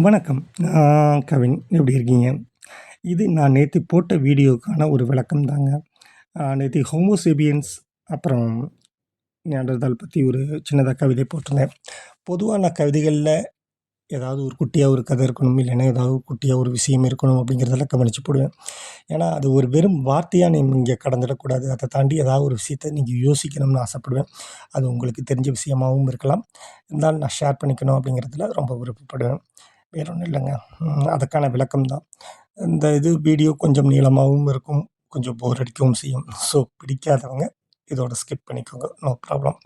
வணக்கம். நான் கவின். எப்படி இருக்கீங்க? இது நான் நேற்று போட்ட வீடியோக்கான ஒரு விளக்கம் தாங்க. நேற்று ஹோமோசேபியன்ஸ் அப்புறம் நியாண்டர்தால் பற்றி ஒரு சின்னதாக கவிதை போட்டிருந்தேன். பொதுவாக நான் கவிதைகளில் ஏதாவது ஒரு குட்டியாக ஒரு கதை இருக்கணும், இல்லைன்னா ஏதாவது குட்டியாக ஒரு விஷயம் இருக்கணும் அப்படிங்கிறதெல்லாம் கவனித்து போடுவேன். ஏன்னா, அது ஒரு வெறும் வார்த்தையாக நீ இங்கே கடந்துடக்கூடாது. அதை தாண்டி ஏதாவது ஒரு விஷயத்த நீங்கள் யோசிக்கணும்னு ஆசைப்படுவேன். அது உங்களுக்கு தெரிஞ்ச விஷயமாகவும் இருக்கலாம். இருந்தாலும் நான் ஷேர் பண்ணிக்கணும் அப்படிங்கிறதுல ரொம்ப விருப்பப்படுவேன். வேற ஒன்றும் இல்லைங்க அதுக்கான விளக்கம் தான். இந்த இது வீடியோ கொஞ்சம் நீளமாகவும் இருக்கும். கொஞ்சம் போர் அடிக்கவும் செய்யும். ஸோ பிடிக்காதவங்க இதோட ஸ்கிப் பண்ணிக்கோங்க. No problem.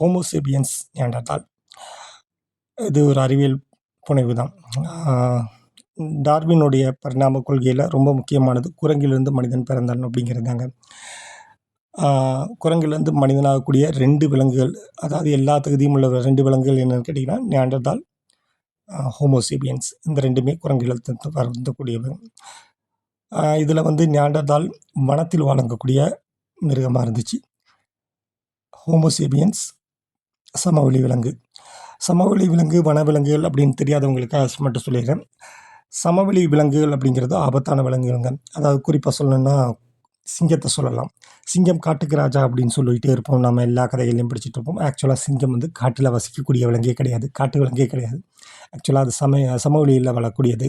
Homo sapiens Neanderthal. இது ஒரு அறிவியல் புனைவு தான். டார்வினுடைய பரிணாம கொள்கையில் ரொம்ப முக்கியமானது குரங்கிலிருந்து மனிதன் பிறந்தான் அப்படிங்கிறதாங்க குரங்கிலிருந்து மனிதனாகக்கூடிய ரெண்டு விலங்குகள், அதாவது எல்லா தகுதியும் உள்ள ரெண்டு விலங்குகள் என்னென்னு கேட்டிங்கன்னா நியாண்டர்தால், ஹோமோசிபியன்ஸ் இந்த 2மே குரங்கிலிருந்து வரக்கூடியவை. இதில் வந்து ஞாண்டதால் வனத்தில் வழங்கக்கூடிய மிருகமாக இருந்துச்சு. ஹோமோசேபியன்ஸ் சமவெளி விலங்கு. சமவெளி விலங்கு, வனவிலங்குகள் அப்படின்னு தெரியாதவங்களுக்காக மட்டும் சொல்லிடுறேன். சமவெளி விலங்குகள் அப்படிங்கிறது ஆபத்தான விலங்குகள்ங்க. அதாவது குறிப்பாக சொல்லணுன்னா சிங்கத்தை சொல்லலாம். சிங்கம் காட்டுக்கு ராஜா அப்படின்னு சொல்லிகிட்டே இருப்போம். நம்ம எல்லா கதைகளையும் படிச்சுட்டு இருப்போம். ஆக்சுவலாக சிங்கம் வந்து காட்டில் வசிக்கக்கூடிய விலங்கே கிடையாது. காட்டு விலங்கே கிடையாது. ஆக்சுவலாக அது சம சமவெளியில் வாழக்கூடியது.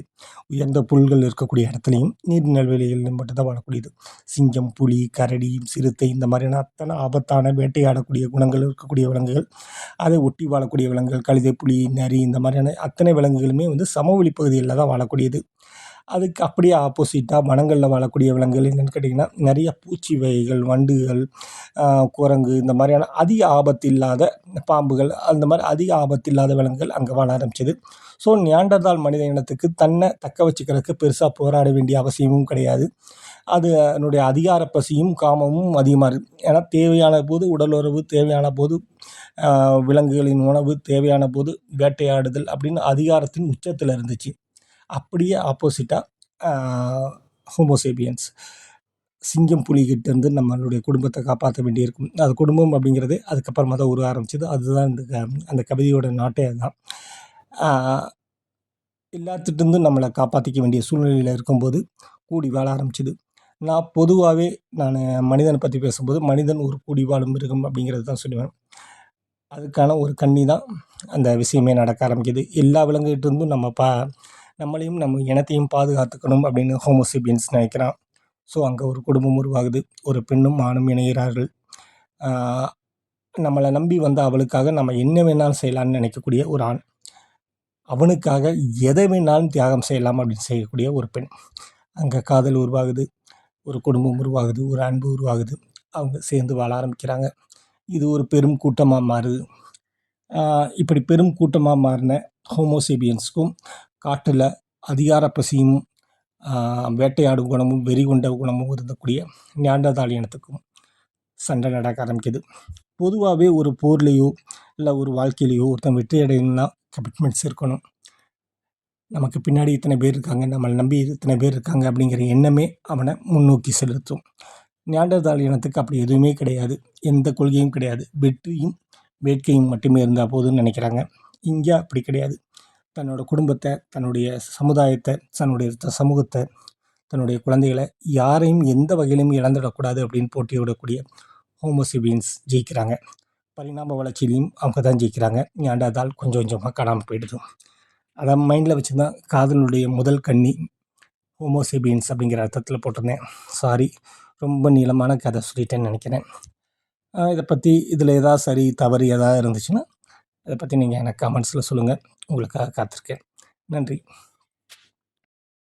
உயர்ந்த புல்கள் இருக்கக்கூடிய இடத்துலையும் நீர் நெல்வெளிகளிலும் மட்டும்தான் வாழக்கூடியது. சிங்கம், புலி, கரடி, சிறுத்தை இந்த மாதிரியான அத்தனை ஆபத்தான வேட்டையாடக்கூடிய குணங்கள் இருக்கக்கூடிய விலங்குகள். அதை ஒட்டி வாழக்கூடிய விலங்குகள் கழுதை, புலி, நரி இந்த மாதிரியான அத்தனை விலங்குகளுமே வந்து சமவெளி பகுதிகளில் தான் வாழக்கூடியது. அதுக்கு அப்படியே ஆப்போசிட்டாக மனங்களில் வாழக்கூடிய விலங்குகள் என்னென்னு கேட்டிங்கன்னா நிறைய பூச்சி வகைகள், வண்டுகள், குரங்கு இந்த மாதிரியான அதிக ஆபத்து இல்லாத பாம்புகள், அந்த மாதிரி அதிக ஆபத்து இல்லாத விலங்குகள் அங்கே வாழ ஆரம்பிச்சது. ஸோ நியாண்டர்தால் மனித இனத்துக்கு தன்னை தக்க வச்சுக்கிறதுக்கு பெருசாக போராட வேண்டிய அவசியமும் கிடையாது. அது அதனுடைய அதிகார பசியும், காமமும் அதிகமாக இருக்குது ஏன்னா தேவையான போது உடல் உறவு, தேவையான போது விலங்குகளின் உணவு, தேவையான போது வேட்டையாடுதல் அப்படின்னு அதிகாரத்தின் உச்சத்தில் இருந்துச்சு. அப்படியே ஆப்போசிட்டாக ஹோமோசேபியன்ஸ். சிங்கம், புலிகிட்ட இருந்து நம்மளுடைய குடும்பத்தை காப்பாற்ற வேண்டியிருக்கும். அது குடும்பம் அப்படிங்கிறது அதுக்கப்புறமா தான் உருவ ஆரம்பிச்சது. அதுதான் இந்த க அந்த கவிதையோட நாட்டே அதுதான். எல்லாத்துட்டு நம்மளை காப்பாற்றிக்க வேண்டிய சூழ்நிலையில் இருக்கும்போது, கூடி வாழ ஆரம்பிச்சது. நான் பொதுவாகவே நான் மனிதனை பற்றி பேசும்போது, மனிதன் ஒரு கூடி வாழும் மிருகம் அப்படிங்கிறது தான் சொல்லுவேன். அதுக்கான ஒரு கண்ணி தான் அந்த விஷயமே நடக்க ஆரம்பிக்குது. எல்லா விலங்குகிட்ட இருந்தும் நம்ம பா நம்மளையும், நம்ம இனத்தையும் பாதுகாத்துக்கணும் அப்படின்னு ஹோமோசிபியன்ஸ் நினைக்கிறான். ஸோ அங்கே ஒரு குடும்பம் உருவாகுது. ஒரு பெண்ணும், ஆணும் இணைகிறார்கள். நம்மளை நம்பி வந்த அவளுக்காக நம்ம என்ன வேணாலும் செய்யலாம்னு நினைக்கக்கூடிய ஒரு ஆண். அவனுக்காக எதை வேணாலும் தியாகம் செய்யலாம் அப்படின்னு செய்யக்கூடிய ஒரு பெண். அங்கே காதல் உருவாகுது. ஒரு குடும்பம் உருவாகுது. ஒரு அன்பு உருவாகுது. அவங்க சேர்ந்து வாழ ஆரம்பிக்கிறாங்க. இது ஒரு பெரும் கூட்டமாக மாறுது. இப்படி பெரும் கூட்டமாக மாறின ஹோமோசேபியன்ஸ்க்கும், காட்டில் அதிகார பசியும், வேட்டையாடும் குணமும், வெறி கொண்ட குணமும் இருந்தக்கூடிய ஞாண்டதாளி இனத்துக்கும் சண்டை நடக்க ஆரம்பிக்குது. பொதுவாகவே ஒரு போர்லேயோ இல்லை ஒரு வாழ்க்கையிலையோ ஒருத்தன் வெற்றி அடையணும்னா கமிட்மெண்ட்ஸ் இருக்கணும். நமக்கு பின்னாடி இத்தனை பேர் இருக்காங்க. நம்மளை நம்பி இத்தனை பேர் இருக்காங்க அப்படிங்கிற எண்ணமே அவனை முன்னோக்கி செலுத்தும். ஞாண்டதால் இனத்துக்கு அப்படி எதுவுமே கிடையாது. எந்த கொள்கையும் கிடையாது. வெற்றியும், வேட்கையும் மட்டுமே இருந்தால் போதுன்னு நினைக்கிறாங்க. இங்கே அப்படி கிடையாது. தன்னோட குடும்பத்தை தன்னுடைய சமுதாயத்தை தன்னுடைய சமூகத்தை தன்னுடைய குழந்தைகளை யாரையும் எந்த வகையிலும் இழந்துடக்கூடாது அப்படின்னு போட்டியிடக்கூடிய ஹோமோசிபியன்ஸ் ஜெயிக்கிறாங்க. பரிணாம வளர்ச்சியிலையும் அவங்க தான் ஜெயிக்கிறாங்க. ஏண்டாதால் கொஞ்சம் கொஞ்சமாக காணாமல் போயிடுது. அதை மைண்டில் வச்சு தான் காதலுடைய முதல் கண்ணி ஹோமோசேபியன்ஸ் அப்படிங்கிற அர்த்தத்தில் போட்டிருந்தேன். சாரி ரொம்ப நீளமான கதை சொல்லிட்டேன்னு நினைக்கிறேன். இதை பற்றி இதில் எதாவது ஏதாவது சரி, தவறு எதாவது இருந்துச்சுன்னா, அதை பற்றி நீங்கள் எனக்கு கமெண்ட்ஸில் சொல்லுங்கள் உங்களுக்காக காத்திருக்கேன். நன்றி.